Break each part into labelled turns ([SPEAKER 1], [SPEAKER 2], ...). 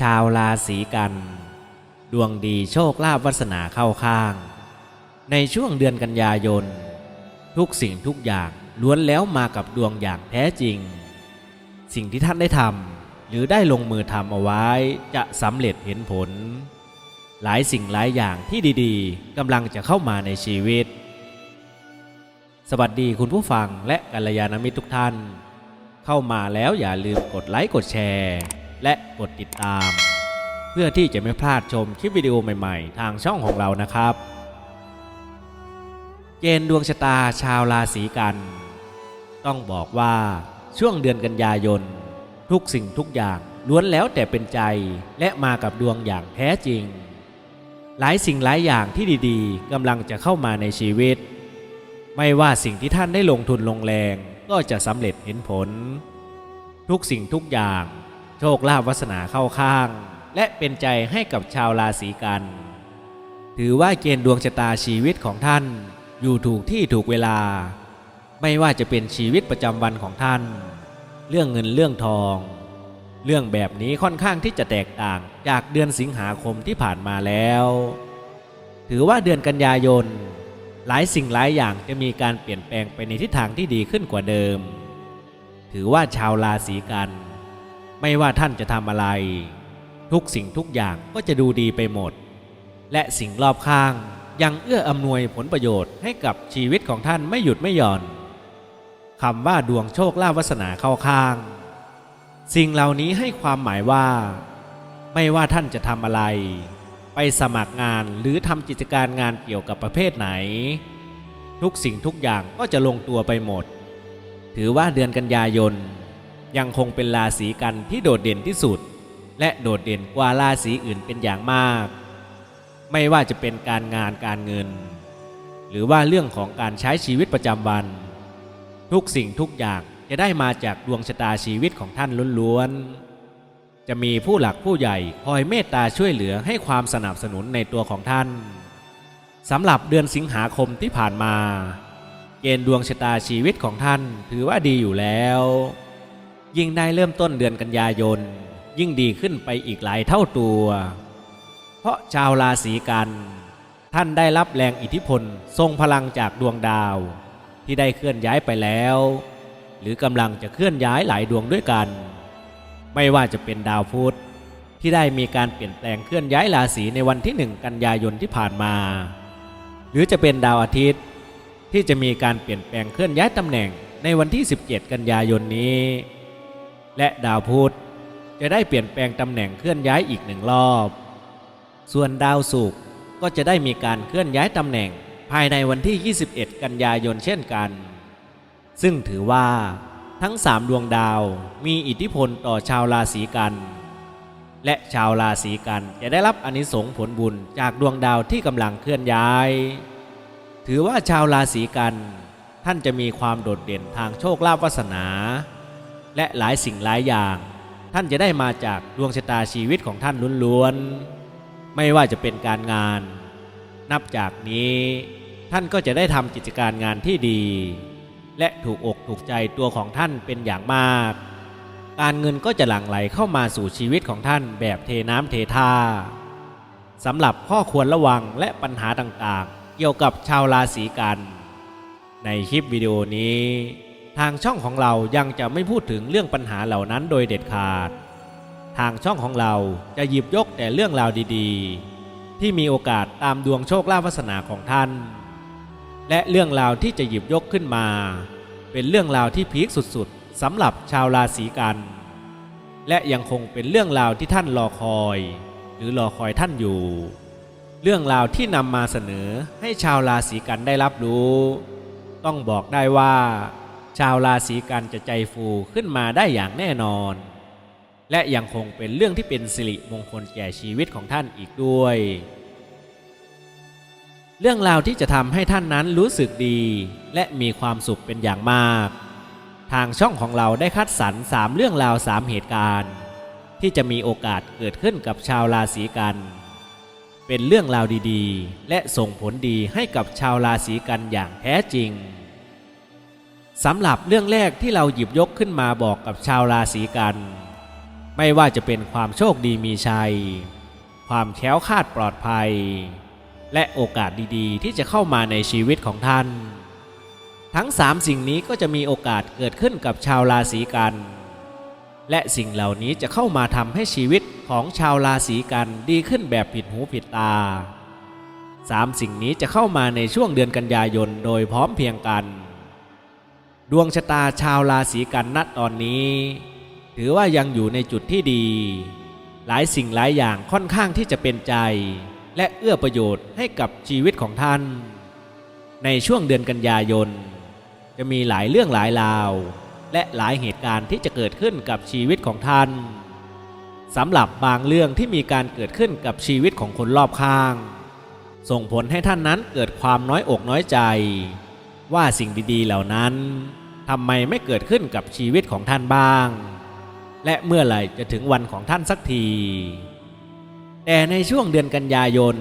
[SPEAKER 1] ชาวราศีกัน ดวงดีโชคลาภวาสนาเข้าข้าง ในช่วงเดือนกันยายน ทุกสิ่งทุกอย่างล้วนแล้วมากับดวงอย่างแท้จริง สิ่งที่ท่านได้ทำหรือได้ลงมือทำเอาไว้จะสำเร็จเห็นผล หลายสิ่งหลายอย่างที่ดีๆกำลังจะเข้ามาในชีวิต สวัสดีคุณผู้ฟังและกัลยาณมิตรทุกท่าน เข้ามาแล้วอย่าลืมกดไลค์กดแชร์ และกดติดตาม เพื่อที่จะไม่พลาดชมคลิปวิดีโอใหม่ๆ ทางช่องของเรานะครับ เกณฑ์ดวงชะตาชาวราศีกัน ต้องบอกว่าช่วงเดือนกันยายน ทุกสิ่งทุกอย่างล้วนแล้วแต่เป็นใจและมากับดวงอย่างแท้จริง หลายสิ่งหลายอย่างที่ดีๆกำลังจะเข้ามาในชีวิต ไม่ว่าสิ่งที่ท่านได้ลงทุนลงแรงก็จะสำเร็จเห็นผล ทุกสิ่งทุกอย่าง โชคลาภวาสนาเข้าข้าง และเป็นใจให้กับชาวราศีกัน ถือว่าเกณฑ์ดวงชะตาชีวิตของท่านอยู่ถูกที่ถูกเวลา ไม่ว่าจะเป็นชีวิตประจำวันของท่าน เรื่องเงินเรื่องทอง เรื่องแบบนี้ค่อนข้างที่จะแตกต่างจากเดือนสิงหาคมที่ผ่านมาแล้ว ถือว่าเดือนกันยายนหลายสิ่งหลายอย่างจะมีการเปลี่ยนแปลงไปในทิศทางที่ดีขึ้นกว่าเดิม ถือว่าชาวราศีกัน ไม่ว่าท่านจะทำอะไร ทุกสิ่งทุกอย่างก็จะดูดีไปหมด และสิ่งรอบข้างยังเอื้ออำนวยผลประโยชน์ให้กับชีวิตของท่านไม่หยุดไม่หย่อนคำว่าดวงโชคลาภวาสนาเข้าข้าง สิ่งเหล่านี้ให้ความหมายว่า ไม่ว่าท่านจะทำอะไร ไปสมัครงานหรือทำกิจการงานเกี่ยวกับประเภทไหน ทุกสิ่งทุกอย่างก็จะลงตัวไปหมด ถือว่าเดือนกันยายน ยังคงเป็นราศีกันที่โดดเด่นที่สุด และโดดเด่นกว่าราศีอื่นเป็นอย่างมาก ไม่ว่าจะเป็นการงานการเงิน หรือว่าเรื่องของการใช้ชีวิตประจำวัน ทุกสิ่งทุกอย่างจะได้มาจากดวงชะตาชีวิตของท่านล้วนๆ จะมีผู้หลักผู้ใหญ่คอยเมตตาช่วยเหลือให้ความสนับสนุนในตัวของท่านสำหรับเดือนสิงหาคมที่ผ่านมา เกณฑ์ดวงชะตาชีวิตของท่านถือว่าดีอยู่แล้ว ยิ่งได้เริ่มต้นเดือนกันยายน ยิ่งดีขึ้นไปอีกหลายเท่าตัว เพราะชาวราศีกัน ท่านได้รับแรงอิทธิพลทรงพลังจากดวงดาว ที่ได้เคลื่อนย้ายไปแล้ว หรือกำลังจะเคลื่อนย้ายหลายดวงด้วยกัน ไม่ว่าจะเป็นดาวพุธที่ได้มีการเปลี่ยนแปลงเคลื่อนย้ายราศีในวันที่หนึ่งกันยายนที่ผ่านมา หรือจะเป็นดาวอาทิตย์ที่จะมีการเปลี่ยนแปลงเคลื่อนย้ายตำแหน่งในวันที่ 17 กันยายนนี้ และดาวพุธจะได้เปลี่ยนแปลงตำแหน่งเคลื่อนย้ายอีกหนึ่งรอบ ส่วนดาวศุกร์ก็จะได้มีการเคลื่อนย้ายตำแหน่งภายในวันที่ 21 กันยายนเช่นกัน ซึ่งถือว่าทั้ง3ดวงดาวมีอิทธิพลต่อชาวราศีกัน และชาวราศีกันจะได้รับอานิสงส์ผลบุญจากดวงดาวที่กำลังเคลื่อนย้าย ถือว่าชาวราศีกันท่านจะมีความโดดเด่นทางโชคลาภวาสนา และหลายสิ่งหลายอย่าง ท่านจะได้มาจากดวงชะตาชีวิตของท่านล้วนๆ ไม่ว่าจะเป็นการงาน นับจากนี้ท่านก็จะได้ทำกิจการงานที่ดี และถูกอกถูกใจตัวของท่านเป็นอย่างมาก การเงินก็จะหลั่งไหลเข้ามาสู่ชีวิตของท่านแบบเทน้ำเทท่าสำหรับข้อควรระวังและปัญหาต่างๆ เกี่ยวกับชาวราศีกัน ในคลิปวิดีโอนี้ ทางช่องของเรายังจะไม่พูดถึงเรื่องปัญหาเหล่านั้นโดยเด็ดขาด ทางช่องของเราจะหยิบยกแต่เรื่องราวดีๆ ที่มีโอกาสตามดวงโชคลาภวาสนาของท่าน และเรื่องราวที่จะหยิบยกขึ้นมา เป็นเรื่องราวที่พีคสุดๆสำหรับชาวราศีกัน และยังคงเป็นเรื่องราวที่ท่านรอคอย หรือรอคอยท่านอยู่ เรื่องราวที่นำมาเสนอให้ชาวราศีกันได้รับรู้ ต้องบอกได้ว่า ชาวราศีกันจะใจฟูขึ้นมาได้อย่างแน่นอน และยังคงเป็นเรื่องที่เป็นสิริมงคลแก่ชีวิตของท่านอีกด้วย เรื่องราวที่จะทำให้ท่านนั้นรู้สึกดีและมีความสุขเป็นอย่างมาก ทางช่องของเราได้คัดสรรสามเรื่องราวสามเหตุการณ์ ที่จะมีโอกาสเกิดขึ้นกับชาวราศีกันเป็นเรื่องราวดีๆ และส่งผลดีให้กับชาวราศีกันอย่างแท้จริง สำหรับเรื่องแรกที่เราหยิบยกขึ้นมาบอกกับชาวราศีกัน ไม่ว่าจะเป็นความโชคดีมีชัย ความแคล้วคลาดปลอดภัย และโอกาสดีๆ ที่จะเข้ามาในชีวิตของท่าน ทั้งสามสิ่งนี้ก็จะมีโอกาสเกิดขึ้นกับชาวราศีกัน และสิ่งเหล่านี้จะเข้ามาทำให้ชีวิตของชาวราศีกันดีขึ้นแบบผิดหูผิดตาสามสิ่งนี้จะเข้ามาในช่วงเดือนกันยายนโดยพร้อมเพียงกัน ดวงชะตาชาวราศีกันณตอนนี้ ถือว่ายังอยู่ในจุดที่ดี หลายสิ่งหลายอย่างค่อนข้างที่จะเป็นใจ และเอื้อประโยชน์ให้กับชีวิตของท่าน ในช่วงเดือนกันยายน จะมีหลายเรื่องหลายราว และหลายเหตุการณ์ที่จะเกิดขึ้นกับชีวิตของท่านสำหรับบางเรื่องที่มีการเกิดขึ้นกับชีวิตของคนรอบข้าง ส่งผลให้ท่านนั้นเกิดความน้อยอกน้อยใจ ว่าสิ่งดีๆเหล่านั้น ทำไมไม่เกิดขึ้นกับชีวิตของท่านบ้าง และเมื่อไหร่จะถึงวันของท่านสักที แต่ในช่วงเดือนกันยายน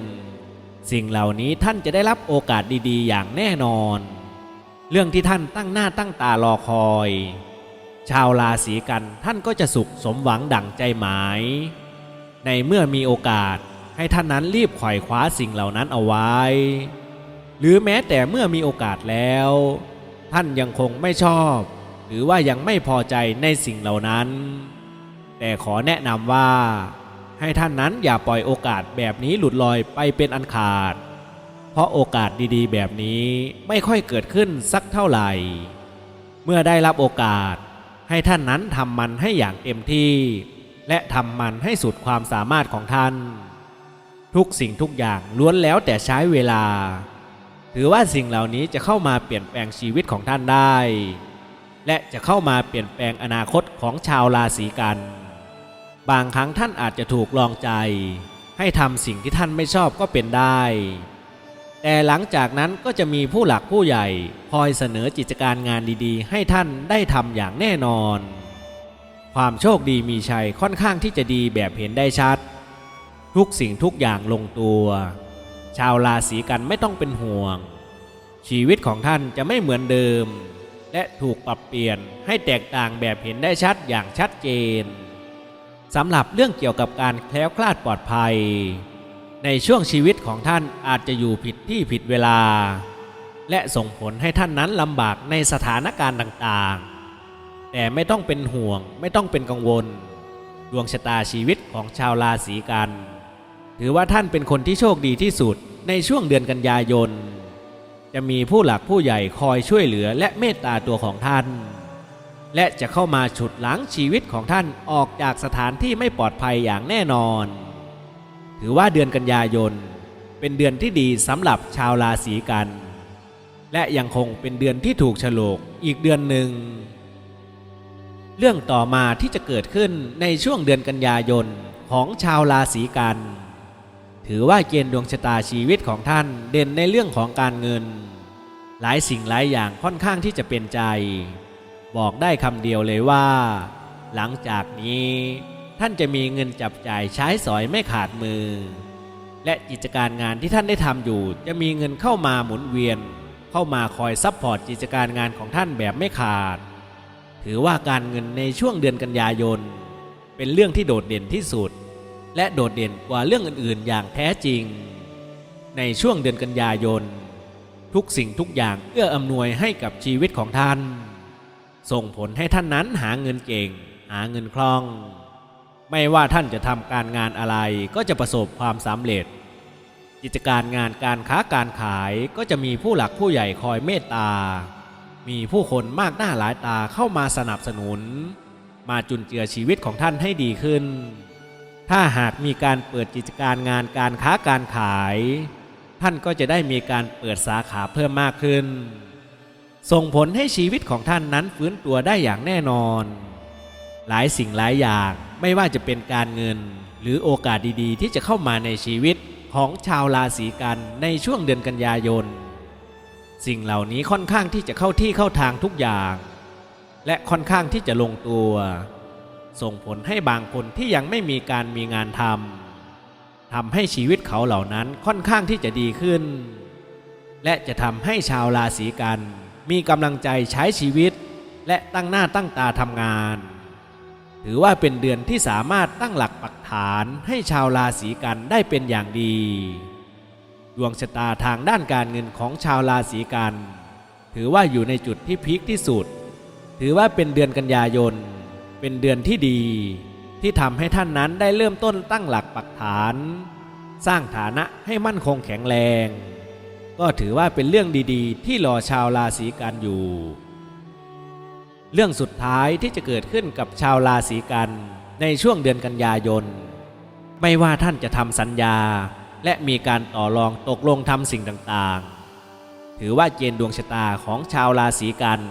[SPEAKER 1] สิ่งเหล่านี้ท่านจะได้รับโอกาสดีๆ อย่างแน่นอน เรื่องที่ท่านตั้งหน้าตั้งตารอคอย ชาวราศีกันท่านก็จะสุขสมหวังดั่งใจหมาย ในเมื่อมีโอกาสให้ท่านนั้นรีบไขว่คว้าสิ่งเหล่านั้นเอาไว้ หรือแม้แต่เมื่อมีโอกาสแล้ว ท่านยังคงไม่ชอบ หรือว่ายังไม่พอใจในสิ่งเหล่านั้น แต่ขอแนะนำว่า ให้ท่านนั้นอย่าปล่อยโอกาสแบบนี้หลุดลอยไปเป็นอันขาด เพราะโอกาสดีๆ แบบนี้ไม่ค่อยเกิดขึ้นสักเท่าไหร่ เมื่อได้รับโอกาส ให้ท่านนั้นทำมันให้อย่างเต็มที่ และทำมันให้สุดความสามารถของท่าน ทุกสิ่งทุกอย่างล้วนแล้วแต่ใช้เวลา ถือว่าสิ่งเหล่านี้จะเข้ามาเปลี่ยนแปลงชีวิตของท่านได้ และจะเข้ามาเปลี่ยนแปลงอนาคตของชาวราศีกัน บางครั้งท่านอาจจะถูกลองใจ ให้ทำสิ่งที่ท่านไม่ชอบก็เป็นได้ แต่หลังจากนั้นก็จะมีผู้หลักผู้ใหญ่ คอยเสนอกิจการงานดีๆ ให้ท่านได้ทำอย่างแน่นอน ความโชคดีมีชัยค่อนข้างที่จะดีแบบเห็นได้ชัด ทุกสิ่งทุกอย่างลงตัว ชาวราศีกันไม่ต้องเป็นห่วง ชีวิตของท่านจะไม่เหมือนเดิม และถูกปรับเปลี่ยนให้แตกต่างแบบเห็นได้ชัดอย่างชัดเจนสำหรับเรื่องเกี่ยวกับการแคล้วคลาดปลอดภัย ในช่วงชีวิตของท่านอาจจะอยู่ผิดที่ผิดเวลา และส่งผลให้ท่านนั้นลำบากในสถานการณ์ต่างๆ แต่ไม่ต้องเป็นห่วงไม่ต้องเป็นกังวล ดวงชะตาชีวิตของชาวราศีกัน ถือว่าท่านเป็นคนที่โชคดีที่สุดในช่วงเดือนกันยายน จะมีผู้หลักผู้ใหญ่คอยช่วยเหลือและเมตตาตัวของท่าน และจะเข้ามาฉุดล้างชีวิตของท่านออกจากสถานที่ไม่ปลอดภัยอย่างแน่นอน ถือว่าเดือนกันยายน เป็นเดือนที่ดีสำหรับชาวราศีกัน และยังคงเป็นเดือนที่ถูกฉลกอีกเดือนหนึ่ง เรื่องต่อมาที่จะเกิดขึ้นในช่วงเดือนกันยายนของชาวราศีกัน ถือว่าเกณฑ์ดวงชะตาชีวิตของท่านเด่นในเรื่องของการเงิน หลายสิ่งหลายอย่างค่อนข้างที่จะเป็นใจ บอกได้คำเดียวเลยว่า หลังจากนี้ท่านจะมีเงินจับจ่ายใช้สอยไม่ขาดมือ และกิจการงานที่ท่านได้ทำอยู่ จะมีเงินเข้ามาหมุนเวียน เข้ามาคอยซัพพอร์ตกิจการงานของท่านแบบไม่ขาด ถือว่าการเงินในช่วงเดือนกันยายน เป็นเรื่องที่โดดเด่นที่สุด และโดดเด่นกว่าเรื่องอื่น ๆ อย่างแท้จริง ในช่วงเดือนกันยายน ทุกสิ่งทุกอย่างเอื้ออำนวยให้กับชีวิตของท่าน ส่งผลให้ท่านนั้นหาเงินเก่ง หาเงินคล่อง ไม่ว่าท่านจะทำการงานอะไรก็จะประสบความสำเร็จ กิจการงานการค้าการขายก็จะมีผู้หลักผู้ใหญ่คอยเมตตา มีผู้คนมากหน้าหลายตาเข้ามาสนับสนุน มาจุนเจือชีวิตของท่านให้ดีขึ้น ถ้าหากมีการเปิดกิจการงานการค้าการขาย ท่านก็จะได้มีการเปิดสาขาเพิ่มมากขึ้น ส่งผลให้ชีวิตของท่านนั้นฟื้นตัวได้อย่างแน่นอน หลายสิ่งหลายอย่างไม่ว่าจะเป็นการเงิน หรือโอกาสดีๆ ที่จะเข้ามาในชีวิตของชาวราศีกันในช่วงเดือนกันยายน สิ่งเหล่านี้ค่อนข้างที่จะเข้าที่เข้าทางทุกอย่าง และค่อนข้างที่จะลงตัว ส่งผลให้บางคนที่ยังไม่มีการมีงานทำทำให้ชีวิตเขาเหล่านั้นค่อนข้างที่จะดีขึ้น และจะทำให้ชาวราศีกัน มีกำลังใจใช้ชีวิต และตั้งหน้าตั้งตาทำงาน ถือว่าเป็นเดือนที่สามารถตั้งหลักปักฐานให้ชาวราศีกันได้เป็นอย่างดี ดวงชะตาทางด้านการเงินของชาวราศีกัน ถือว่าอยู่ในจุดที่พีคที่สุด ถือว่าเป็นเดือนกันยายน เป็นเดือนที่ดี ที่ทำให้ท่านนั้นได้เริ่มต้นตั้งหลักปักฐาน สร้างฐานะให้มั่นคงแข็งแรง ก็ถือว่าเป็นเรื่องดีๆ ที่รอชาวราศีกันอยู่ เรื่องสุดท้ายที่จะเกิดขึ้นกับชาวราศีกันในช่วงเดือนกันยายน ไม่ว่าท่านจะทำสัญญาและมีการต่อรองตกลงทำสิ่งต่างๆ ถือว่าเกณฑ์ดวงชะตาของชาวราศีกัน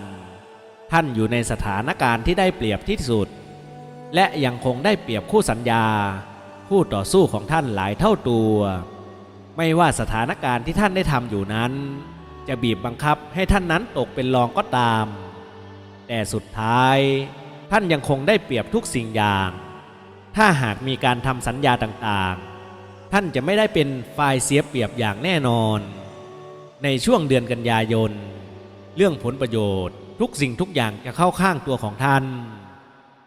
[SPEAKER 1] ท่านอยู่ในสถานการณ์ที่ได้เปรียบที่สุด และยังคงได้เปรียบคู่สัญญา คู่ต่อสู้ของท่านหลายเท่าตัว ไม่ว่าสถานการณ์ที่ท่านได้ทำอยู่นั้น จะบีบบังคับให้ท่านนั้นตกเป็นรองก็ตาม แต่สุดท้าย ท่านยังคงได้เปรียบทุกสิ่งอย่าง ถ้าหากมีการทำสัญญาต่างๆ ท่านจะไม่ได้เป็นฝ่ายเสียเปรียบอย่างแน่นอน ในช่วงเดือนกันยายน เรื่องผลประโยชน์ ทุกสิ่งทุกอย่างจะเข้าข้างตัวของท่าน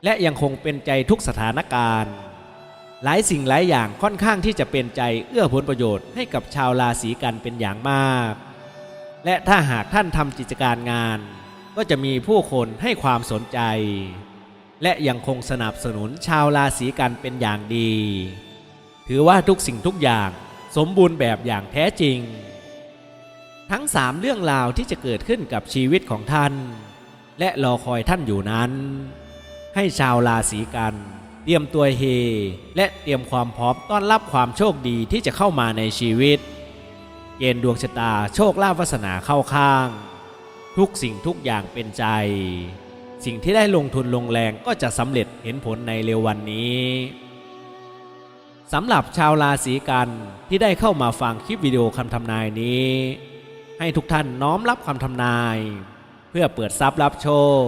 [SPEAKER 1] และยังคงเป็นใจทุกสถานการณ์ หลายสิ่งหลายอย่างค่อนข้างที่จะเป็นใจเอื้อผลประโยชน์ให้กับชาวราศีกันเป็นอย่างมาก และถ้าหากท่านทำกิจการงาน ก็จะมีผู้คนให้ความสนใจ และยังคงสนับสนุนชาวราศีกันเป็นอย่างดี ถือว่าทุกสิ่งทุกอย่างสมบูรณ์แบบอย่างแท้จริง ทั้งสามเรื่องราวที่จะเกิดขึ้นกับชีวิตของท่าน และรอคอยท่านอยู่นั้น ให้ชาวราศีกัน เตรียมตัวเฮ และเตรียมความพร้อมต้อนรับความโชคดีที่จะเข้ามาในชีวิต เกณฑ์ดวงชะตาโชคลาภวาสนาเข้าข้าง ทุกสิ่งทุกอย่างเป็นใจ สิ่งที่ได้ลงทุนลงแรงก็จะสำเร็จเห็นผลในเร็ววันนี้สำหรับชาวราศีกันที่ได้เข้ามาฟังคลิปวิดีโอคำทำนายนี้ ให้ทุกท่านน้อมรับคำทำนาย เพื่อเปิดทรัพย์รับโชค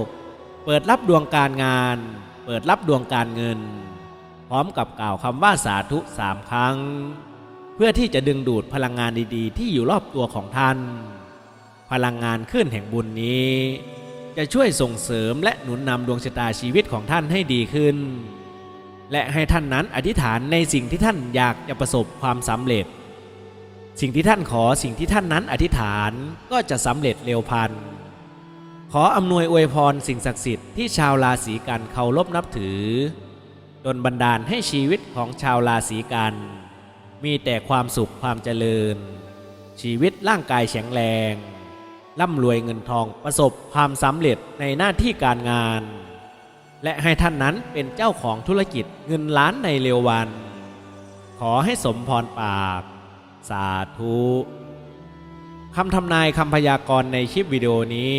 [SPEAKER 1] เปิดรับดวงการงาน เปิดรับดวงการเงิน พร้อมกับกล่าวคำว่าสาธุสามครั้ง เพื่อที่จะดึงดูดพลังงานดีๆ ที่อยู่รอบตัวของท่าน พลังงานขึ้นแห่งบุญนี้ จะช่วยส่งเสริมและหนุนนำดวงชะตาชีวิตของท่านให้ดีขึ้น และให้ท่านนั้นอธิษฐานในสิ่งที่ท่านอยากจะประสบความสำเร็จ สิ่งที่ท่านขอสิ่งที่ท่านนั้นอธิษฐานก็จะสำเร็จเร็วพัน ขออำนวยอวยพรสิ่งศักดิ์สิทธิ์ที่ชาวราศีกันเคารพนับถือดลบันดาลให้ชีวิตของชาวราศีกัน มีแต่ความสุขความเจริญ ชีวิตร่างกายแข็งแรง ร่ำรวยเงินทองประสบความสำเร็จในหน้าที่การงาน และให้ท่านนั้นเป็นเจ้าของธุรกิจเงินล้านในเร็ววัน ขอให้สมพรปาก สาธุคำทำนายคำพยากรณ์ในคลิปวิดีโอนี้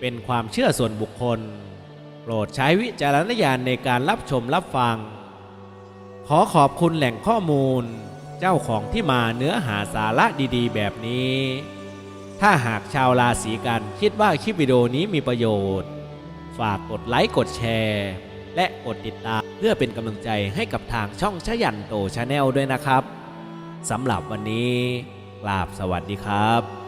[SPEAKER 1] เป็นความเชื่อส่วนบุคคล โปรดใช้วิจารณญาณในการรับชมรับฟัง ขอขอบคุณแหล่งข้อมูล เจ้าของที่มาเนื้อหาสาระดีๆ แบบนี้ ถ้าหากชาวราศีกันคิดว่าคลิปวิดีโอนี้มีประโยชน์ ฝากกดไลค์กดแชร์ และกดติดตามเพื่อเป็นกำลังใจให้กับทางช่องชยันโตชาแนลด้วยนะครับ สำหรับวันนี้กราบสวัสดีครับ